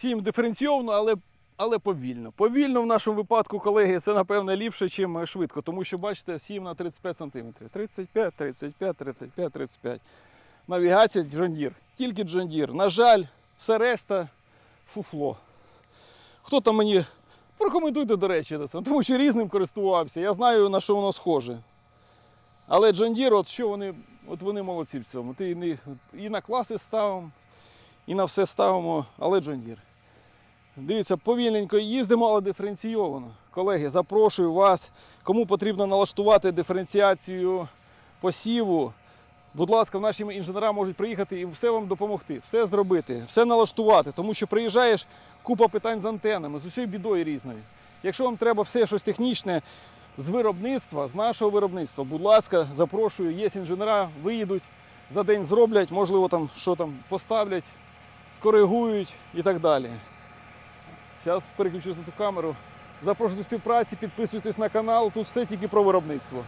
Сіємо диференційовано, але, але повільно. Повільно в нашому випадку, колеги, це напевно ліпше, ніж швидко, тому що бачите, сіємо на 35 см. 35, 35, 35, 35. Навігація Джондір. Тільки Джондір. На жаль, все решта фуфло. Хто там мені. Прокоментуйте, до речі, тому що різним користувався. Я знаю, на що воно схоже. Але Джондір, от що вони, от вони молодці в цьому. Ти і на класи ставимо, і на все ставимо, але Джондір. Дивіться, повільненько їздимо, але диференційовано. Колеги, запрошую вас, кому потрібно налаштувати диференціацію посіву. Будь ласка, наші інженери можуть приїхати і все вам допомогти, все зробити, все налаштувати. Тому що приїжджаєш, купа питань з антенами, з усією бідою різною. Якщо вам треба все щось технічне з виробництва, з нашого виробництва, будь ласка, запрошую, є інженери, виїдуть, за день зроблять, можливо, там що там поставлять, скоригують і так далі. Зараз переключусь на ту камеру. Запрошую до співпраці, підписуйтесь на канал, тут все тільки про виробництво.